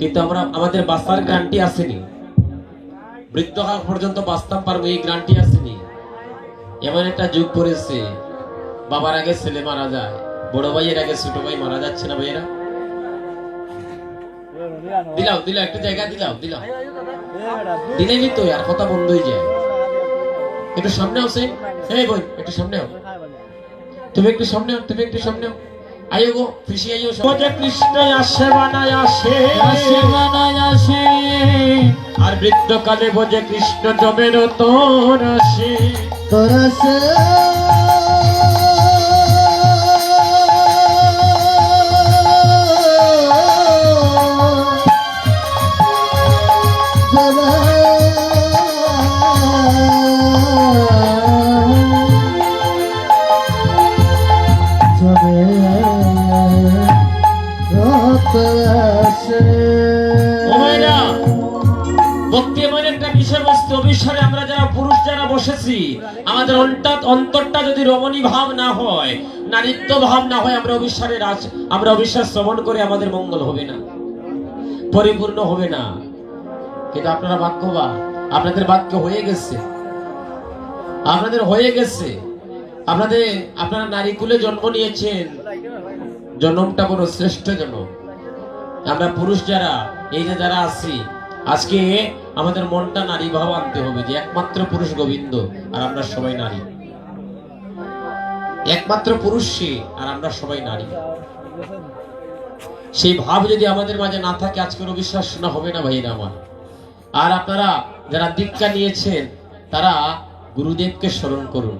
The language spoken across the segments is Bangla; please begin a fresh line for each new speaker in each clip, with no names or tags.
কিন্তু আমরা আমাদের বাঁচার গ্রান্টি আসেনি। বৃদ্ধকাল পর্যন্ত বাঁচতাম পারব, এই গ্রান্টি আসেনি। এমন একটা যুগ পড়েছে, বাবার আগে ছেলে মারা যায়, বড় ভাইয়ের আগে ছোট ভাই মারা যাচ্ছে না ভাইয়েরা? দিলাও দিলাও, একটু জায়গা দিলাও দিলাও। দিলেনি তো আর কথা বন্ধ হয়ে যায়। একটু সামনে আসে এই বই একটু সামনে তুমি একটু সামনে তুমি একটু সামনে আও আইও গো ফিসি আইও যে কৃষ্ণ আসে বানায় আসে।
আসে বানায় আসে।
আর বৃদ্ধকালে বোঝে কৃষ্ণ জমের তোর আসে।
তোর সে
বিষয়বস্তু অবিশ্বরে আমরা যারা পুরুষ, যারা বসেছি, আমাদের অন্তর অন্তরটা যদি রমণী ভাব না হয়, নারীত্ব ভাব না হয়, আমরা অবিশ্বাসে রাজ আমরা অবিশ্বাস শ্রবণ করে আমাদের মঙ্গল হবে না, পরিপূর্ণ হবে না। কিন্তু আপনারা ভাগ্যবা আপনাদের বাক্য হয়ে গেছে। আপনাদের হয়ে গেছে। আপনাদের আপনারা নারী কুলে জন্ম নিয়েছেন। জন্মটা বড় শ্রেষ্ঠ জন্ম। আমরা পুরুষ যারা, এই যে যারা আছি, আজকে আমাদের মনটা নারী ভাব আনতে হবে যে একমাত্র পুরুষ গোবিন্দ আর আমরা সবাই নারী। একমাত্র পুরুষ সে আর আমরা সবাই নারী। সেই ভাব যদি আমাদের মাঝে না থাকে, আজকের অবিশ্বাস শোনা হবে না ভাইরা আমার। আর আপনারা যারা দীক্ষা নিয়েছেন, তারা গুরুদেবকে স্মরণ করুন।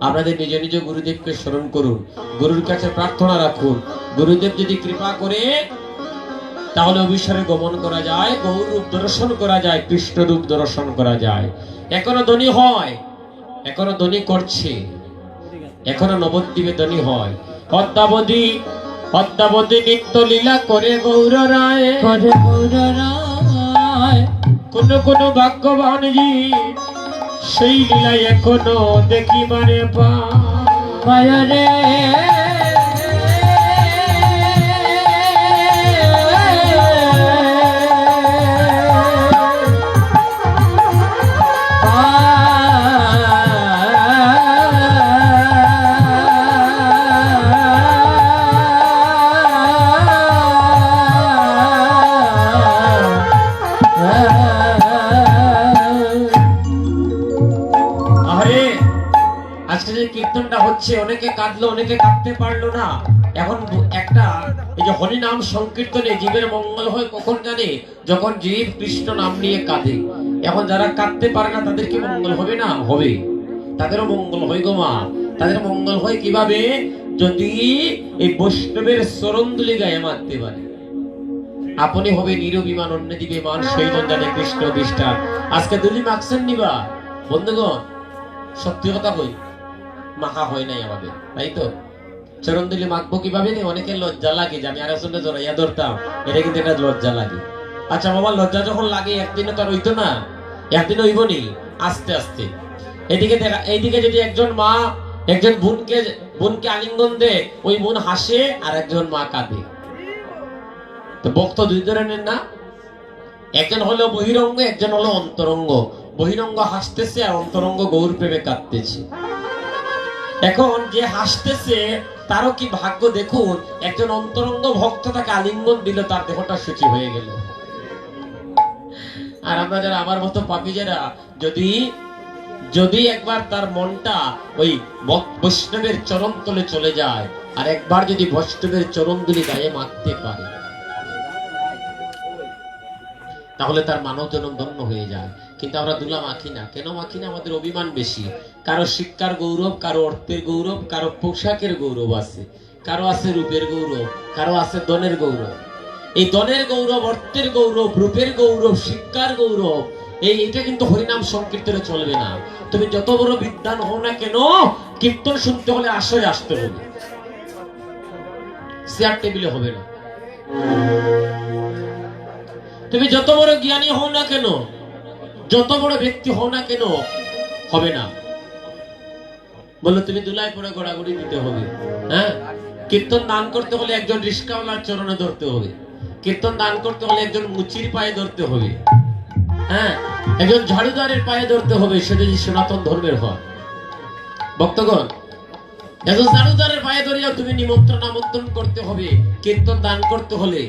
আপনাদের নিজ নিজ গুরুদেবকে স্মরণ করুন। গুরুর কাছে প্রার্থনা রাখুন। গুরুদেব যদি কৃপা করে তাহলে অবিশ্বরে গমন করা যায় গৌর রূপ দর্শন করা যায় কৃষ্ণ রূপ দর্শন করা যায়। এখনও ধনী হয় এখনও ধনী করছে এখনও নবদ্বীপে ধনী হয়। অদ্যাবধি অদ্যাবধি নিত্য লীলা করে গৌর রায়।
করে গৌররায়
কোন কোন ভাগ্যবান জি সেই লীলা এখনও দেখিবারে পা।
পায়রে
হচ্ছে অনেকে কাঁদলো, অনেকে কাঁদতে পারল না। এখন একটা, এই যে হরি নাম সংকীর্তনে জীবের মঙ্গল হয় কখন জানে? যখন জীব কৃষ্ণ নাম নিয়ে কাঁদে। এখন যারা কাঁদতে পারে না, তাদের কি মঙ্গল হবে না? হবে। তাদেরও মঙ্গল হয় গো মা। তাদের মঙ্গল হয় কীভাবে? যদি এই বৈষ্ণবের চরণদুলি গায়ে মারতে পারে। আপনি হবে নিরবিমান অন্য দিবে মান সেইজন জানে কৃষ্ণ দৃষ্টান আজকে দুলি মাখছেন নিবা? বন্ধুগণ, সত্যি কথা কই। মাখা হয় নাই আমাদের, তাই তো? চরণ দিলে মাখবো কীভাবে রে অনেকের লজ্জা লাগে যে আমি আর আসলে জড়াইয়া ধরতাম, এটা কিন্তু এটা লজ্জা লাগে। আচ্ছা বাবা লজ্জা যখন লাগে একদিনে তো আর হইতো না? একদিন হইব নি? আস্তে আস্তে। এদিকে দেখা, এইদিকে যদি একজন মা, একজন বোনকে বোনকে আলিঙ্গন দে ওই বোন হাসে আর একজন মা কাঁদে। তো ভক্ত দুই ধরনের না? একজন হলো বহিরঙ্গ, একজন হলো অন্তরঙ্গ। বহিরঙ্গ হাসতেছে আর অন্তরঙ্গ গৌর প্রেমে কাঁদতেছে। এখন যে হাসতেছে, তারও কি ভাগ্য দেখুন? একজন অন্তরঙ্গ ভক্ত তাকে আলিঙ্গন দিল, তার দেহটা সুচি হয়ে গেল। আর আমরা যারা আমার মতো পাপি যারা, যদি যদি একবার তার মনটা ওই বৈষ্ণবের চরণ তলে চলে যায়, আর একবার যদি বৈষ্ণবের চরণ দুলি গায়ে মারতে পারে, তাহলে তার মানব জনম ধন্য হয়ে যায়। কিন্তু আমরা দুলা মাখি না। কেন মাখি না? আমাদের অভিমান বেশি। কারও শিক্ষার গৌরব, কারও অর্থের গৌরব, কারও পোশাকের গৌরব আছে। কারও আছে রূপের গৌরব, কারও আছে দনের গৌরব। এই দনের গৌরব, অর্থের গৌরব, রূপের গৌরব, শিক্ষার গৌরব, এই এটা কিন্তু হরিনাম সংকীর্তনে চলবে না। তুমি যত বড় বিদ্যান হও না কেন, কীর্তন শুনতে হলে আসলে আসতে হবে। চেয়ার টেবিলে হবে না। তুমি যত বড় জ্ঞানী হও না কেন যত বড় ব্যক্তি হও না কেন, হবে না। বলল, তুমি দুলাই পরে গড়াগড়ি দিতে হবে। হ্যাঁ? কীর্তন দান করতে হলে একজন রিস্কাওয়ালার চরণে ধরতে হবে। কীর্তন দান করতে হলে একজন মুচির পায়ে ধরতে হবে। হ্যাঁ? একজন ঝাড়ুদারের পায়ে ধরতে হবে, সে যদি সনাতন ধর্মের হয়। ভক্তগণ, একজন ঝাড়ুদারের পায়ে ধরিয়া তুমি নিমন্ত্রণ আমন্ত্রণ করতে হবে। কীর্তন দান করতে হলে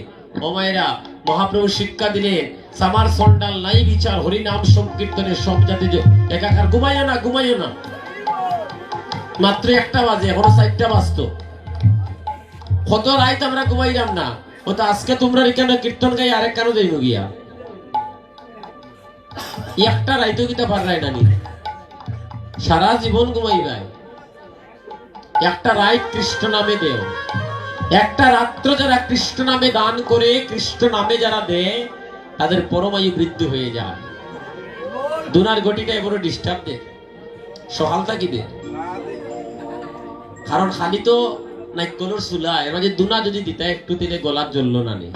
মায়েরা, মহাপ্রভু শিক্ষা দিলেন সামার সন্ডাল নাই বিচার, হরিনাম সংকীর্তনের সব জাতি একাকার ঘুমাইও না ঘুমাইও না। মাত্র একটা বাজে, এখনও চারটা বাজতো। কত রাইত আমরা ঘুমাইলাম না, ও তো আজকে তোমরা এখানে কীর্তন গাই আরেক কেন যাইব গিয়া? একটা রাইতেও কিতা পারলাই নানি সারা জীবন ঘুমাইবাই। একটা রাইত কৃষ্ণ নামে দেও। একটা রাত্র যারা কৃষ্ণ নামে দান করে, কৃষ্ণ নামে যারা দেয়, তাদের পরমায়ু বৃদ্ধি হয়ে যায়। দুনার গটিটা বড় ডিস্টার্ব দে সকালটা কি দে কারণ খালি তো নাইকলর চুলা, এর মাঝে দুনা যদি দিতা একটু দিলে গলার জ্বললো না নি।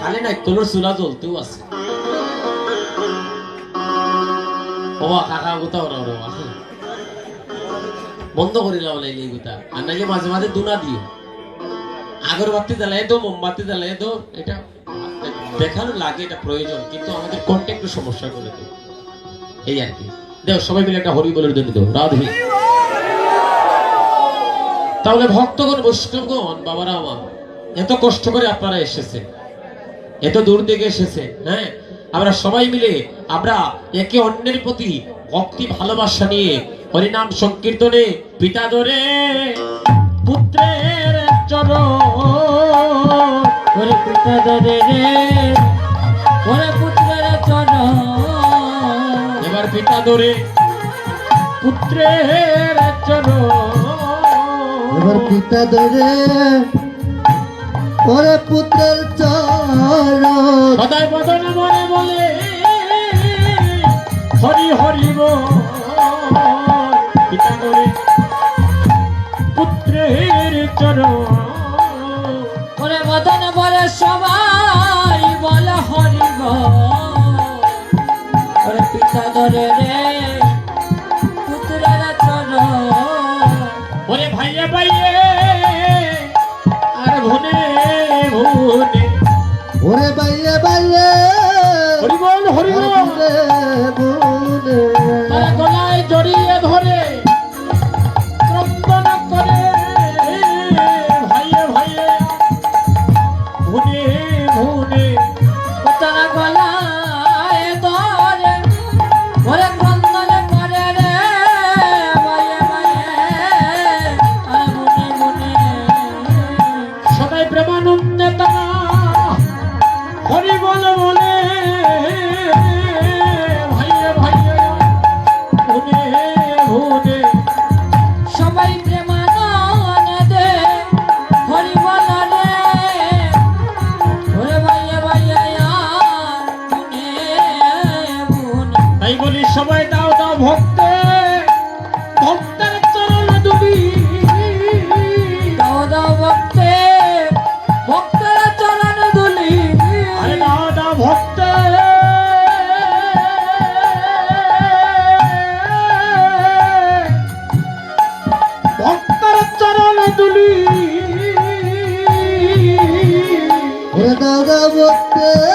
খালি নাইকলর চুলা জ্বলতেও আছে। ও কাকা গোতা ওরা ওরা বন্ধ করিলাম এই গোতা আর নাকি মাঝে মাঝে দুনা দিও। আগরবাতি জ্বালাই দো, মোমবাতি জ্বালাই দো, এটা দেখানো লাগে, এটা প্রয়োজন, কিন্তু আমাদের কোনটা একটু সমস্যা করে দেয়। এই আর কি। দেখো, সবাই মিলে একটা হরি বলে জন্য রাধে। তাহলে ভক্তগণ, বৈষ্ণবগণ, বাবারা আমার, এত কষ্ট করে আপনারা এসেছেন। এত দূর থেকে এসেছে হ্যাঁ? আমরা সবাই মিলে, আমরা একে অন্যের প্রতি ভক্তি ভালোবাসা নিয়ে, হরিনাম সংকীর্তনে, পিতা ধরে। পুত্রের চরণ।
ওরে পিতা দরে রে। ওরে পুত্রের চরণ।
এবার পিতা ধরে পুত্রের চরণ।
এবার পিতা ধরে ওরে পুত্রের চরণ।
সদাই বদন মনে বলে হরি হরি বল। পিতা করে ভুনে ভুনে
ওরে বাইরে বাইরে।
হরি বল হরি বল
বুনে বুনে
তারা গলায় জড়িয়ে ধরে
দাদা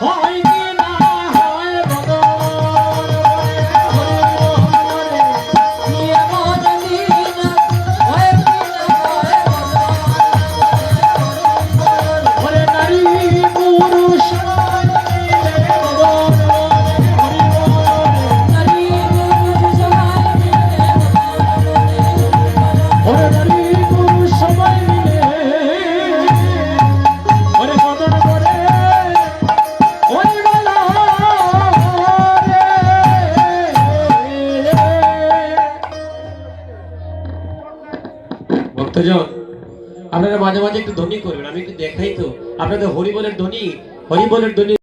হয় একটু ধনী করবেন আমি একটু দেখাই তো। আপনাদের হরিবলের ধনী হরিবলের ধ্বনি